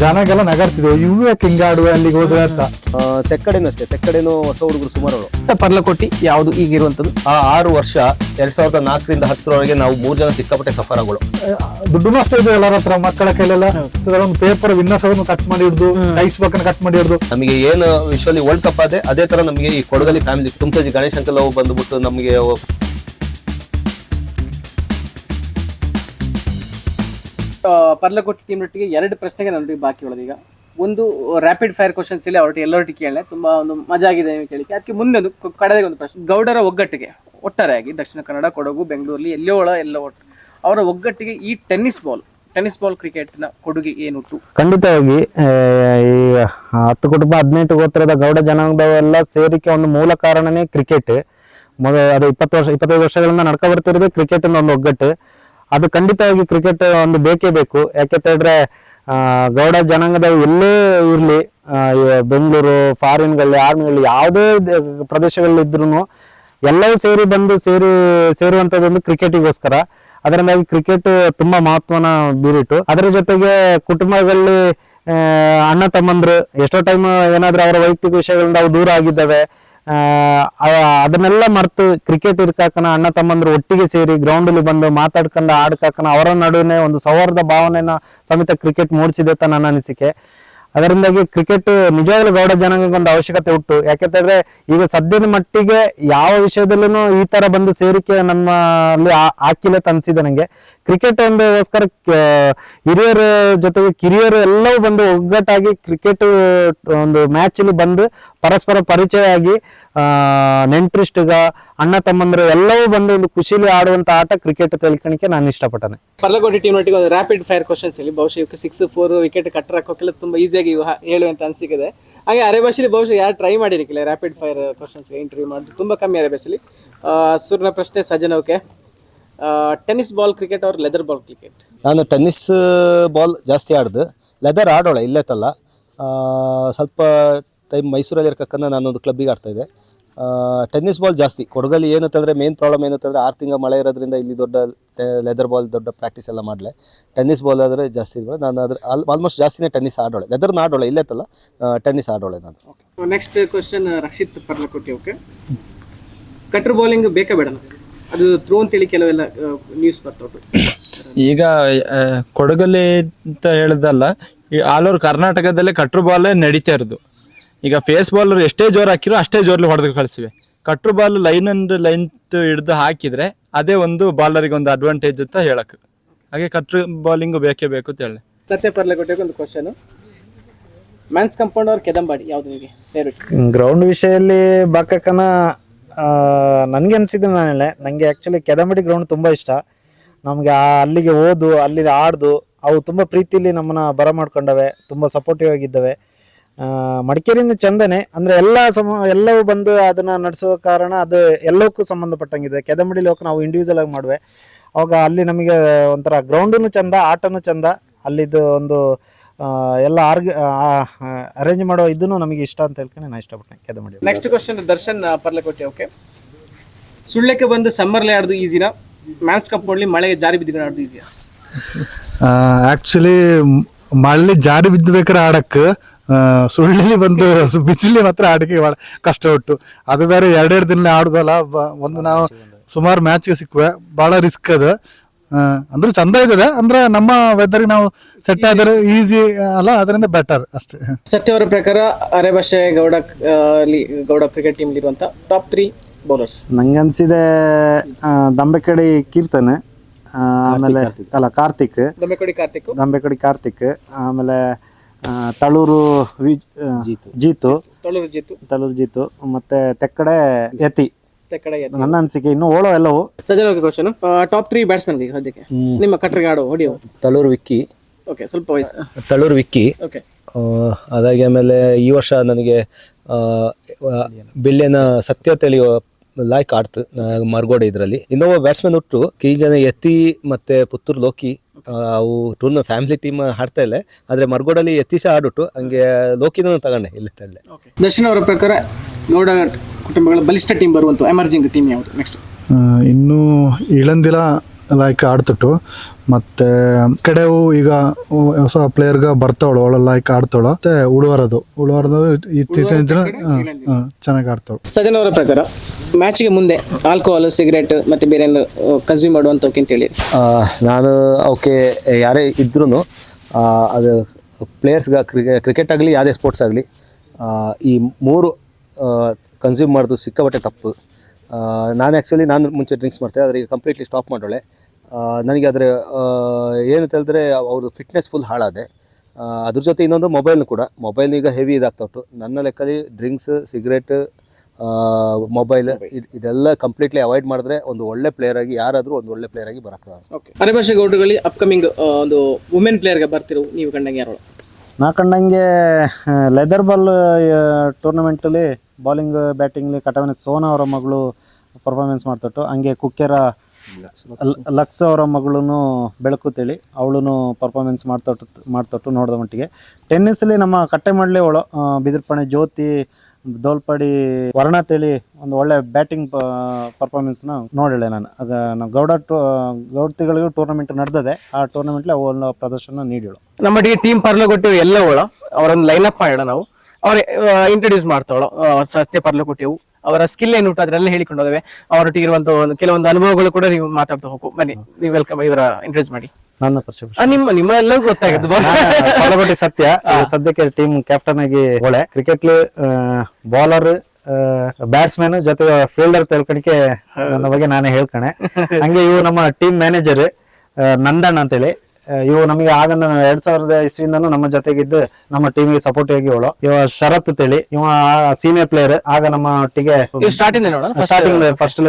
ಜನಗೆಲ್ಲ ನಗರ್ತಿದ್ರು ಇವು ಯಾಕೆ ಹಿಂಗ ಆಡುವೆ ಅಲ್ಲಿಗೆ ಹೋದ್ರೆ ಅಂತ? ಆ, ತೆಕ್ಕಡೆನೂ ಅಷ್ಟೇ. ತೆಕ್ಕಡೆನೂ ಹೊಸ ಹುಡುಗರು ಸುಮಾರು ಅವರು. ಪರ್ಲಕೊಟ್ಟಿ ಯಾವುದು ಈಗಿರುವಂತದ್ದು ಆ ಆರು ವರ್ಷ ಎರಡ್ ಸಾವಿರದ ನಾಲ್ಕರಿಂದ ಹತ್ತರವರೆಗೆ ನಾವು ಮೂರು ಜನ ಸಿಕ್ಕಾಪಟ್ಟೆ ಸಫರಗಳು. ದುಡ್ಡು ಅಷ್ಟೇ ಇದೆ ಎಲ್ಲರ ಹತ್ರ ಮಕ್ಕಳ ಕೈಲೆಲ್ಲ. ಒಂದು ಪೇಪರ್ ವಿನ್ಯಾಸವನ್ನು ಕಟ್ ಮಾಡಿ ಹಿಡ್ದು ಐಸ್ ಬಕ್ಕನ್ ಕಟ್ ಮಾಡಿ ಹಿಡ್ದು. ನಮಗೆ ಏನು ವಿಶ್ವಲ್ಲಿ ವರ್ಲ್ಡ್ ಕಪ್ ಅದೇ ಅದೇ ತರ ನಮಗೆ ಈ ಕೊಡಗಲಿ ಫ್ಯಾಮಿಲಿ ತುಮಕಜಿ ಗಣೇಶ್ ಅಂಕಲ್ ಬಂದ್ಬಿಟ್ಟು ನಮಗೆ ಪರ್ಲಕೊಟ್ಟಿ ಟೀಮ್ ಒಟ್ಟಿಗೆ ಎರಡು ಪ್ರಶ್ನೆಗೆ ನನ್ನೊಟ್ಟಿಗೆ ಬಾಕಿ ಉಳಿದ ಈಗ ಒಂದು ರ್ಯಾಪಿಡ್ ಫೈರ್ ಕ್ವಶನ್ಸ್ ಇಲ್ಲಿ ಅವ್ರೊಟ್ಟಿಗೆ ಎಲ್ಲರೊಟ್ಟಿಗೆ ಕೇಳಲೆ. ತುಂಬಾ ಒಂದು ಮಜಾ ಆಗಿದೆ ನೀವು ಕೇಳಿಕ್ಕೆ. ಅದಕ್ಕೆ ಮುಂದೆ ಒಂದು ಕಡೆಗೆ ಒಂದು ಪ್ರಶ್ನೆ. ಗೌಡರ ಒಗ್ಗಟ್ಟಿಗೆ, ಒಟ್ಟಾರೆಯಾಗಿ ದಕ್ಷಿಣ ಕನ್ನಡ, ಕೊಡಗು, ಬೆಂಗಳೂರಲ್ಲಿ ಎಲ್ಲೋ ಒಳ ಎಲ್ಲ ಒಟ್ಟು. ಅವರ ಒಗ್ಗಟ್ಟಿಗೆ ಈ ಟೆನ್ನಿಸ್ ಬಾಲ್ ಟೆನ್ನಿಸ್ ಬಾಲ್ ಕ್ರಿಕೆಟ್ನ ಕೊಡುಗೆ ಏನುಂಟು? ಖಂಡಿತವಾಗಿ ಈ ಹತ್ತು ಕುಟುಂಬ ಹದಿನೆಂಟು ಗೋತ್ರದ ಗೌಡ ಜನಾಂಗದವೆಲ್ಲ ಸೇರಿಕೆ ಒಂದು ಮೂಲ ಕಾರಣನೇ ಕ್ರಿಕೆಟ್ ಮೊದ, ಅದು ಇಪ್ಪತ್ತು ವರ್ಷ, ಇಪ್ಪತ್ತೈದು ವರ್ಷಗಳಿಂದ ನಡ್ಕೊ ಬರ್ತಿರೋದು ಕ್ರಿಕೆಟ್ ಒಂದು ಒಗ್ಗಟ್ಟು. ಅದು ಖಂಡಿತವಾಗಿ ಕ್ರಿಕೆಟ್ ಒಂದು ಬೇಕೇ ಬೇಕು. ಯಾಕೆ ಹೇಳಿದ್ರೆ ಗೌಡ ಜನಾಂಗದ ಎಲ್ಲೇ ಇರಲಿ ಬೆಂಗಳೂರು ಫಾರಿನ್ಗಳಲ್ಲಿ ಆರ್ಮಿಗಳಲ್ಲಿ ಯಾವುದೇ ದ- ಪ್ರದೇಶಗಳಲ್ಲಿ ಇದ್ರೂ ಎಲ್ಲವೂ ಸೇರಿ ಬಂದು ಸೇರಿ, ಸೇರುವಂಥದ್ದೊಂದು ಕ್ರಿಕೆಟಿಗೋಸ್ಕರ ಅದರಿಂದಾಗಿ ಕ್ರಿಕೆಟ್ ತುಂಬಾ ಮಹತ್ವನ ಬೀರಿಟ್ಟು ಅದರ ಜೊತೆಗೆ ಕುಟುಂಬಗಳಲ್ಲಿ ಅಣ್ಣ ತಮ್ಮಂದ್ರು, ಎಷ್ಟೋ ಟೈಮ್ ಏನಾದ್ರೂ ಅವರ ವೈಯಕ್ತಿಕ ವಿಷಯಗಳಿಂದ ಅವು ದೂರ ಆಗಿದ್ದಾವೆ. ಅದನ್ನೆಲ್ಲ ಮರ್ತು ಕ್ರಿಕೆಟ್ ಇರ್ಕಾಕನ ಅಣ್ಣ ತಮ್ಮಂದ್ರು ಒಟ್ಟಿಗೆ ಸೇರಿ ಗ್ರೌಂಡ್ ಅಲ್ಲಿ ಬಂದು ಮಾತಾಡ್ಕೊಂಡು ಆಡ್ಕಾಕನ, ಅವರ ನಡುವೆ ಒಂದು ಸೌಹಾರ್ದ ಭಾವನೆನ ಸಮೇತ ಕ್ರಿಕೆಟ್ ಮೂಡಿಸಿದೆ ಅಂತ ನನ್ನ ಅನಿಸಿಕೆ. ಅದರಿಂದಾಗಿ ಕ್ರಿಕೆಟ್ ನಿಜವಾಗ್ಲೂ ಗೌಡ ಜನಾಂಗಕ್ಕೆ ಒಂದು ಅವಶ್ಯಕತೆ ಉಂಟು. ಯಾಕೆಂತಂದ್ರೆ ಈಗ ಸದ್ಯದ ಮಟ್ಟಿಗೆ ಯಾವ ವಿಷಯದಲ್ಲೂ ಈ ತರ ಬಂದು ಸೇರಿಕೆ ನಮ್ಮಲ್ಲಿ ಹಾಕಿಲ್ಲ ಅಂತ ಅನ್ಸಿದೆ ನಂಗೆ. ಕ್ರಿಕೆಟ್ ಒಂದೋಸ್ಕರ ಹಿರಿಯರ ಜೊತೆಗೆ ಕಿರಿಯರು ಎಲ್ಲವೂ ಬಂದು ಒಗ್ಗಟ್ಟಾಗಿ ಕ್ರಿಕೆಟ್ ಒಂದು ಮ್ಯಾಚ್ ಅಲ್ಲಿ ಬಂದು ಪರಸ್ಪರ ಪರಿಚಯ ಆಗಿ ನೆಂಟ್ರಿಸ್ಟ್ಗ ಅಣ್ಣ ತಮ್ಮಂದ್ರೆ ಎಲ್ಲವೂ ಬಂದು ಒಂದು ಖುಷಿಲಿ ಆಡುವಂತ ಆಟ ಕ್ರಿಕೆಟ್ ತಿಳ್ಕೊಳಕ್ಕೆ ನಾನು ಇಷ್ಟಪಟ್ಟನೆ ಪರ್ಲಗೋಟಿ ಟೀಮ್ ಒಟ್ಟಿಗೆ ಒಂದು ರ್ಯಾಪಿಡ್ ಫೈರ್ ಕ್ವಶನ್ಸ್ ಇಲ್ಲಿ. ಬಹುಶಃ ಇವಕ್ಕೆ ಸಿಕ್ಸ್ ಫೋರ್ ವಿಕೆಟ್ ಕಟ್ಟರ್ ಹಾಕೋಕ್ಕೆಲ್ಲ ತುಂಬಾ ಈಸಿಯಾಗಿ ಹೇಳುವಂತ ಅನಿಸಿಕೆ ಹಾಗೆ ಅರೆ ಭಾಷೆಲಿ ಬಹುಶಃ ಯಾರು ಟ್ರೈ ಮಾಡಿರಕ್ಕಿಲ್ಲ ರ್ಯಾಪಿಡ್ ಫೈರ್ ಕ್ವಶನ್ಸ್ಗೆ ಇಂಟರ್ವ್ಯೂ ಮಾಡಿದ್ರು ತುಂಬಾ ಕಮ್ಮಿ ಅರೆ ಭಾಷೆಲಿ. ಸೂರ್ಯನ ಪ್ರಶ್ನೆ Sajan okay tennis ball cricket ಅವ್ರ ಲೆದರ್ ಬಾಲ್ ಕ್ರಿಕೆಟ್ ನಾನು ಟೆನ್ನಿಸ್ ಬಾಲ್ ಜಾಸ್ತಿ ಆಡ್ದು. ಲೆದರ್ ಆಡೋಳ ಇಲ್ಲೇತಲ್ಲ ಆ, ಸ್ವಲ್ಪ ಟೈಮ್ ಮೈಸೂರಲ್ಲಿ ಇರ್ಕಕ್ಕನ್ನ ನಾನೊಂದು ಕ್ಲಬ್ಬಿಗೆ ಆಡ್ತಾ ಇದ್ದೆ. ಟೆನ್ನಿಸ್ ಬಾಲ್ ಜಾಸ್ತಿ. ಕೊಡಗಲ್ಲಿ ಏನಂತಂದರೆ ಮೇನ್ ಪ್ರಾಬ್ಲಮ್ ಏನಂತಂದರೆ ಆರು ತಿಂಗಳ ಮಳೆ ಇರೋದ್ರಿಂದ ಇಲ್ಲಿ ದೊಡ್ಡ ಲೆದರ್ ಬಾಲ್ ದೊಡ್ಡ ಪ್ರಾಕ್ಟೀಸ್ ಎಲ್ಲ ಮಾಡಲೆ. ಟೆನ್ನಿಸ್ ಬಾಲ್ ಆದರೆ ಜಾಸ್ತಿ ಇದ್ಬಿಡ ನಾನು ಅದ್ರ ಆಲ್ಮೋಸ್ಟ್ ಜಾಸ್ತಿನೇ ಟೆನ್ನಿಸ್ ಆಡೋಳೆ. ಲೆದರ್ನ ಆಡೋಳೆ ಇಲ್ಲೇತಲ್ಲ ಟೆನ್ನಿಸ್ ಆಡೋಳೆ ನಾನು. Next question Rakshit Parlakoti okay cutter bowling ಬೇಕಾ ಬೇಡ ಅದು ಥ್ರೋ ಅಂತೇಳಿ ಕೆಲವೆಲ್ಲ ನ್ಯೂಸ್ ಬರ್ತವೆ ಈಗ ಕೊಡಗಲ್ಲಿ ಅಂತ ಹೇಳಿದಲ್ಲ ಈ ಆಲ್ ಓವರ್ ಕರ್ನಾಟಕದಲ್ಲೇ ಕಟ್ರು ಬಾಲ್ ನಡೀತಾ ಇರೋದು. ಈಗ ಫೇಸ್ ಬಾಲರ್ ಎಷ್ಟೇ ಜೋರು ಹಾಕಿರೋ ಅಷ್ಟೇ ಜೋರ್ಲಿ ಹೊಡೆದು ಕಳಿಸಿವೆ. Cutter ball line and line ಹಿಡಿದು ಹಾಕಿದ್ರೆ ಅದೇ ಒಂದು ಬಾಲರಿಗೆ ಒಂದು ಅಡ್ವಾಂಟೇಜ್ ಅಂತ ಹೇಳಕ್. ಹಾಗೆ ಕಟ್ರು ಬಾಲಿಂಗ್ ಬೇಕೇ ಬೇಕು ಅಂತ ಹೇಳಿ. ಸತ್ಯ ಒಂದು ಕ್ವಶನ್ ಮ್ಯಾನ್ಸ್ ಕಂಪೌಂಡ್ ಅವ್ರ ಕೆದಂಬಾಡಿ ಯಾವ್ದು ನಿಮಗೆ ಫೇವ್ರೇಟ್ ಗ್ರೌಂಡ್ ವಿಷಯದಲ್ಲಿ ಬಾಕನ ನನಗೆ ಅನಿಸಿದ್ದು ನಾನು ಹೇಳೆ ನನಗೆ ಆ್ಯಕ್ಚುಲಿ ಕೆದಂಬಡಿ ಗ್ರೌಂಡ್ ತುಂಬ ಇಷ್ಟ. ನಮಗೆ ಅಲ್ಲಿಗೆ ಓದು ಅಲ್ಲಿ ಆಡ್ದು ಅವು ತುಂಬ ಪ್ರೀತಿಲಿ ನಮ್ಮನ್ನ ಬರ ಮಾಡ್ಕೊಂಡವೆ ತುಂಬ ಸಪೋರ್ಟಿವ್ ಆಗಿದ್ದಾವೆ. ಮಡಿಕೇರಿಯಿಂದ ಚಂದನೆ ಅಂದರೆ ಎಲ್ಲ ಸಮ ಎಲ್ಲವೂ ಬಂದು ಅದನ್ನು ನಡೆಸೋ ಕಾರಣ ಅದು ಎಲ್ಲಕ್ಕೂ ಸಂಬಂಧಪಟ್ಟಂಗಿದೆ. ಕೆದಮಡಿ ಲೋಕ ನಾವು ಇಂಡಿವಿಜುವಲ್ ಆಗಿ ಮಾಡುವೆ. ಅವಾಗ ಅಲ್ಲಿ ನಮಗೆ ಒಂಥರ ಗ್ರೌಂಡೂ ಚಂದ ಆಟನೂ ಚಂದ. ಅಲ್ಲಿದ್ದು ಒಂದು ಎಲ್ಲ ಆರ್ಗ ಅರೇಂಜ್ ಮಾಡೋ ಇದನ್ನು ನಮಗೆ ಇಷ್ಟ ಅಂತ ಹೇಳ್ಕೊಂಡು ನಾನು ಇಷ್ಟಪಡ್ತೇನೆ ಕೆದಮಡಿ next question Darshan Parlakote okay ಸುಳ್ಳಕ್ಕೆ ಬಂದು ಸಮ್ಮರ್ಲಿ ಆಡೋದು ಈಸಿನಾ ಮ್ಯಾನ್ಸ್ ಕಂಪೌಂಡ್ಲಿ ಮಳೆಗೆ ಜಾರಿ ಬಿದ್ದು ಆಡೋದು ಈಸಿಯಾ ಆಕ್ಚುಲಿ ಮಳೆ ಜಾರಿ ಬಿದ್ದು ಬೇಕಾದ್ರೆ ಆಡಕ್ ಸುಳ್ಳಿ ಬಂದು ಬಿಸಿಲಿ ಮಾತ್ರ ಆಡಿಕೆ ಭಾಳ ಕಷ್ಟ ಉಂಟು. ಅದು ಬೇರೆ ಎರಡೆರಡು ದಿನ ಆಡುದಲ್ಲ ಬ- ಒಂದು ನಾವು ಸುಮಾರು ಮ್ಯಾಚ್ಗೆ ಸಿಕ್ಕುವೆ. ಭಾಳ ರಿಸ್ಕ್ ಅದು. ಅಂದ್ರೆ ಚಂದ ಇದೆ ಅಂದ್ರೆ ನಮ್ಮ ವೆದರ್ ನಾವು ಸೆಟ್ ಆದ್ರೆ ಈಸಿ ಅಲ್ಲ ಅದರಿಂದ ಬೆಟರ್ ಅಷ್ಟೇ. ಸತ್ಯ ಅವರ ಪ್ರಕಾರ ಅರೆಭಾಷೆ ಗೌಡ ಆ, ಅಲ್ಲಿ ಗೌಡ ಕ್ರಿಕೆಟ್ ಟೀಮ್ ಇರುವಂತ ಟಾಪ್ ತ್ರೀ ಬೌಲರ್ಸ್ ನಂಗೆ ಅನ್ಸಿದೆ ದಂಬೆಕಡಿ ಕೀರ್ತನೆ ಆಮೇಲೆ ಅಲ್ಲ ಕಾರ್ತಿಕ್ ದಂಬೆಕಡಿ ಕಾರ್ತಿಕ್ ದಂಬೆಕಡಿ ಕಾರ್ತಿಕ್ ಆಮೇಲೆ ತಳೂರು ಜೀತು ಆ, ಜೀತು. ತೊಳೂರು ತಳೂರು ಜೀತು. ಮತ್ತೆ ತೆಕ್ಕಡೆ ಯತಿ. ನನ್ನ ಅನಿಸಿಕೆ ಇನ್ನು ಓಳೋ ಎಲ್ಲವೂ. Sajan okay question top three batsman ಈಗ ಸದ್ಯಕ್ಕೆ. ನಿಮ್ಮ ಕಟ್ರಿಗೆ ಆಡೋ ಹೊಡಿಯೋ. ತಳೂರು ವಿಕ್ಕಿ. ಓಕೆ ಸ್ವಲ್ಪ ವಯಸ್ಸು. ತಳೂರು ವಿಕ್ಕಿ. ಓಕೆ ಅದಾಗಿ ಆಮೇಲೆ ಈ ವರ್ಷ ನನಗೆ ಬಿಳ್ಳೆನ ಸತ್ಯ ತಿಳಿಯೋ ಲಾಯ್ಕ್ ಆಡ್ತು ಮರ್ಗೋಡೆ ಇದರಲ್ಲಿ. ಇನ್ನೊಬ್ಬ ಬ್ಯಾಟ್ಸ್ಮನ್ ಉಟ್ಟು ಕೈ ಜನ ಎತ್ತಿ ಮತ್ತೆ ಪುತ್ತೂರು ಲೋಕಿ ಆ, ಅವು ಟೂರ್ನ ಫ್ಯಾಮಿಲಿ ಟೀಮ್ ಆಡ್ತಾ ಇಲ್ಲ. ಆದ್ರೆ ಮರ್ಗೋಡಲ್ಲಿ ಎತ್ತಿ ಸಹ ಆಡುಟ್ಟು ಹಂಗೆ ಲೋಕಿನೂ ತಗೊಂಡೆ ಇಲ್ಲಿ ತಳ್ಳೆ. ದರ್ಶನ್ ಅವರ ಪ್ರಕಾರ ಗೌಡ ಕುಟುಂಬಗಳ ಬಲಿಷ್ಠ ಟೀಮ್ ಬರುವಂತ ಎಮರ್ಜಿಂಗ್ ಟೀಮ್ ಯಾವುದು? ನೆಕ್ಸ್ಟ್ ಇನ್ನು ಇಳಂದಿಲ ಲೈಕ್ ಆಡ್ತಿಟ್ಟು ಮತ್ತೆ ಕಡೆವು ಈಗ ಹೊಸ ಪ್ಲೇಯರ್ಗ ಬರ್ತಾವಳು ಅವಳು ಲೈಕ್ ಆಡ್ತಾಳು ಮತ್ತೆ ಉಳುವರದು. ಉಳುವರದು ಇತ್ತೀಚಿನ ಚೆನ್ನಾಗಿ ಆಡ್ತಾಳು. ಸಜನ್ ಅವರ ಪ್ರಕಾರ ಮ್ಯಾಚ್ಗೆ ಮುಂದೆ ಆಲ್ಕೋಹಾಲ್ ಸಿಗರೇಟ್ ಮತ್ತೆ ಬೇರೆ ಕನ್ಸ್ಯೂಮ್ ಮಾಡುವಂತ ಅಂತ ಹೇಳಿ. ಆ, ನಾನು ಅವಕ್ಕೆ ಯಾರೇ ಇದ್ರೂ ಅದು ಪ್ಲೇಯರ್ಸ್ಗೆ ಕ್ರಿಕೆಟ್ ಆಗಲಿ ಯಾವುದೇ ಸ್ಪೋರ್ಟ್ಸ್ ಆಗಲಿ ಈ ಮೂರು ಕನ್ಸ್ಯೂಮ್ ಮಾಡೋದು ಸಿಕ್ಕಾಪಟ್ಟೆ ತಪ್ಪು. ನಾನು ಆ್ಯಕ್ಚುಲಿ ನಾನು ಮುಂಚೆ ಡ್ರಿಂಕ್ಸ್ ಮಾಡ್ತೆ ಆದರೆ ಈಗ ಕಂಪ್ಲೀಟ್ಲಿ ಸ್ಟಾಪ್ ಮಾಡೋಳೆ. ನನಗೆ ಅದರ ಏನು ತಿಳಿದ್ರೆ ಅವರು ಫಿಟ್ನೆಸ್ ಫುಲ್ ಹಾಳಾದೆ. ಅದ್ರ ಜೊತೆ ಇನ್ನೊಂದು ಮೊಬೈಲ್ನು ಕೂಡ. ಮೊಬೈಲ್ ಈಗ ಹೆವಿ ಇದಾಗ್ತಾ ಉಂಟು. ನನ್ನ ಲೆಕ್ಕದಲ್ಲಿ ಡ್ರಿಂಕ್ಸ್ ಸಿಗರೇಟ್ ಮೊಬೈಲ್ ಇದೆಲ್ಲ ಕಂಪ್ಲೀಟ್ಲಿ ಅವಾಯ್ಡ್ ಮಾಡಿದ್ರೆ ಒಂದು ಒಳ್ಳೆ ಪ್ಲೇಯರ್ ಆಗಿ ಯಾರಾದರೂ ಒಂದು ಒಳ್ಳೆ ಪ್ಲೇಯರ್ ಆಗಿ ಬರಕ್ಕೆ ಓಕೆ ಅರೆಭಾಷೆ ಗೌಡ್ರುಗಳಲ್ಲಿ ಅಪ್ಕಮಿಂಗ್ ಒಂದು ವುಮೆನ್ ಪ್ಲೇಯರ್ಗೆ ಬರ್ತಿರೋ ನೀವು ಕಂಡಂಗೆ ಯಾರು? ನಾ ಕಂಡಂಗೆ ಲೆದರ್ ಬಾಲ್ ಟೂರ್ನಮೆಂಟಲ್ಲಿ ಬೌಲಿಂಗ್ ಬ್ಯಾಟಿಂಗ್ಲಿ ಕಟವನ ಸೋನಾ ಅವರ ಮಗಳು ಪರ್ಫಾರ್ಮೆನ್ಸ್ ಮಾಡ್ತಟ್ಟು ಹಂಗೆ ಕುಕ್ಕೆರ ಲಕ್ಸ್ ಅವರ ಮಗಳೂ ಬೆಳಕು ತಿಳಿ ಅವಳು ಪರ್ಫಾರ್ಮೆನ್ಸ್ ಮಾಡ್ತಟ್ಟು ಮಾಡ್ತೊಟ್ಟು ನೋಡಿದ ಮಟ್ಟಿಗೆ. ಟೆನ್ನಿಸಲ್ಲಿ ನಮ್ಮ ಕಟ್ಟೆ ಮಾಡಲಿ ಅವಳು ಬಿದಿರ್ಪಣೆ ಜ್ಯೋತಿ ದೋಲ್ಪಡಿ ವರ್ಣ ತಿಳಿ ಒಂದು ಒಳ್ಳೆ ಬ್ಯಾಟಿಂಗ್ ಪರ್ಫಾರ್ಮೆನ್ಸ್ನ ನೋಡಿಳೆ ನಾನು. ಆಗ ನಮ್ಮ ಗೌಡ ಟೂ ಗೌಡತಿಗಳಿಗೂ ಟೂರ್ನಮೆಂಟ್ ನಡೆದಿದೆ ಆ ಟೂರ್ನಮೆಂಟ್ಲಿ ಅವಳ ಪ್ರದರ್ಶನ ನೀಡಿಳು ನಮ್ಮ ಟೀಮ್ ಪರ್ಲಗೊಟ್ಟು ಎಲ್ಲವಳ ಅವರೊಂದು ಲೈನ್ ಅಪ್ ಮಾಡೋಣ ನಾವು. ಅವ್ರ ಇಂಟ್ರೊಡ್ಯೂಸ್ ಮಾಡ್ತಾಳು ಸತ್ಯ ಪರ್ಲಕೊಟ್ಟಿವು ಅವರ ಸ್ಕಿಲ್ ಏನು ಉಂಟು ಅದನ್ನೆಲ್ಲ ಹೇಳಿಕೊಂಡು ಹೋದವೆ. ಅವರೊಟ್ಟಿಗೆ ಇರುವಂತ ಒಂದು ಕೆಲವೊಂದು ಅನುಭವಗಳು ಕೂಡ ನೀವು ಮಾತಾಡ್ತಾ ಹೋಗು. ಬನ್ನಿ ನೀವು ವೆಲ್ಕಮ್ ಇವರ ಇಂಟ್ರೊಡ್ಯೂಸ್ ಮಾಡಿ. ನನ್ನ ಪರಿಚಯ. ನಿಮ್ಮ ನಿಮ್ಮ ಎಲ್ಲರಿಗೂ ಗೊತ್ತಾಗುತ್ತೆ. ಸತ್ಯ. ಸದ್ಯಕ್ಕೆ ಟೀಮ್ ಕ್ಯಾಪ್ಟನ್ ಆಗಿ ಒಳ್ಳೆ ಕ್ರಿಕೆಟ್ ಬಾಲರ್ ಬ್ಯಾಟ್ಸ್ಮನ್ ಜೊತೆ ಫೀಲ್ಡರ್ ತಿಳ್ಕೊಳಿಕೆ ನನ್ನ ಬಗ್ಗೆ ನಾನೇ ಹೇಳ್ಕೊಣೆ. ಹಂಗೆ ಇವು ನಮ್ಮ ಟೀಮ್ ಮ್ಯಾನೇಜರ್ ನಂದಣ್ಣ ಅಂತೇಳಿ. ಇವು ನಮಗೆ ಆಗ ಎರಡ್ ಸಾವಿರದ ಇಸ್ವಿಯಿಂದನೂ ನಮ್ಮ ಜೊತೆಗಿದ್ದು ನಮ್ಮ ಟೀಮಿಗೆ ಸಪೋರ್ಟ್ ಆಗಿ ಇವಳು. ಇವ ಶರತ್ ತಿಳಿ ಇವ ಸೀನಿಯರ್ ಪ್ಲೇಯರ್ ಆಗ ನಮ್ಮ ಒಟ್ಟಿಗೆ ಸ್ಟಾರ್ಟಿಂಗ್ ಸ್ಟಾರ್ಟಿಂಗ್ ಫಸ್ಟ್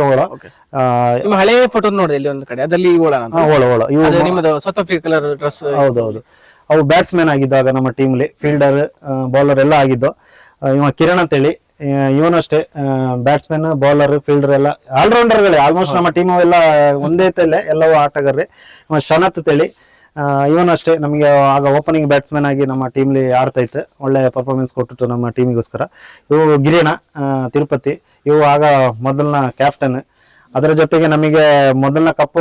ಹಳೆ ಫೋಟೋ ನೋಡಿದೆ ಇಲ್ಲಿ ಒಂದು ಕಡೆ. ಅದಲ್ಲಿ ಓಳು ಇವು ನಿಮ್ಮದು ಸೌತ್ ಆಫ್ರಿಕಾ ಕಲರ್ ಡ್ರೆಸ್ ಹೌದೌದು. ಅವು ಬ್ಯಾಟ್ಸ್ಮನ್ ಆಗಿದ್ದಾಗ ನಮ್ಮ ಟೀಮ್ಲಿ ಫೀಲ್ಡರ್ ಬೌಲರ್ ಎಲ್ಲ ಆಗಿದ್ದು. ಇವ ಕಿರಣ್ ಅಂತೇಳಿ ಇವನು ಅಷ್ಟೇ. ಬ್ಯಾಟ್ಸ್ಮನ್ ಬೌಲರ್ ಫೀಲ್ಡರ್ ಎಲ್ಲ ಆಲ್ರೌಂಡರ್ಗಳೇ ಆಲ್ಮೋಸ್ಟ್ ನಮ್ಮ ಟೀಮ್ ಎಲ್ಲ ಒಂದೇ ತಲೆ ಎಲ್ಲವೂ ಆಟಗಾರರೇ. ಶನತ್ ತೇಳಿ ಇವನು ಅಷ್ಟೇ. ನಮಗೆ ಆಗ ಓಪನಿಂಗ್ ಬ್ಯಾಟ್ಸ್ಮನ್ ಆಗಿ ನಮ್ಮ ಟೀಮ್ಲಿ ಆಡ್ತಾ ಇತ್ತು. ಒಳ್ಳೆ ಪರ್ಫಾರ್ಮೆನ್ಸ್ ಕೊಟ್ಟಿತ್ತು ನಮ್ಮ ಟೀಮಿಗೋಸ್ಕರ ಇವು ಗಿರಿಯಣ ತಿರುಪತಿ. ಇವು ಆಗ ಮೊದಲನ ಕ್ಯಾಪ್ಟನ್ ಅದರ ಜೊತೆಗೆ ನಮಗೆ ಮೊದಲನ ಕಪ್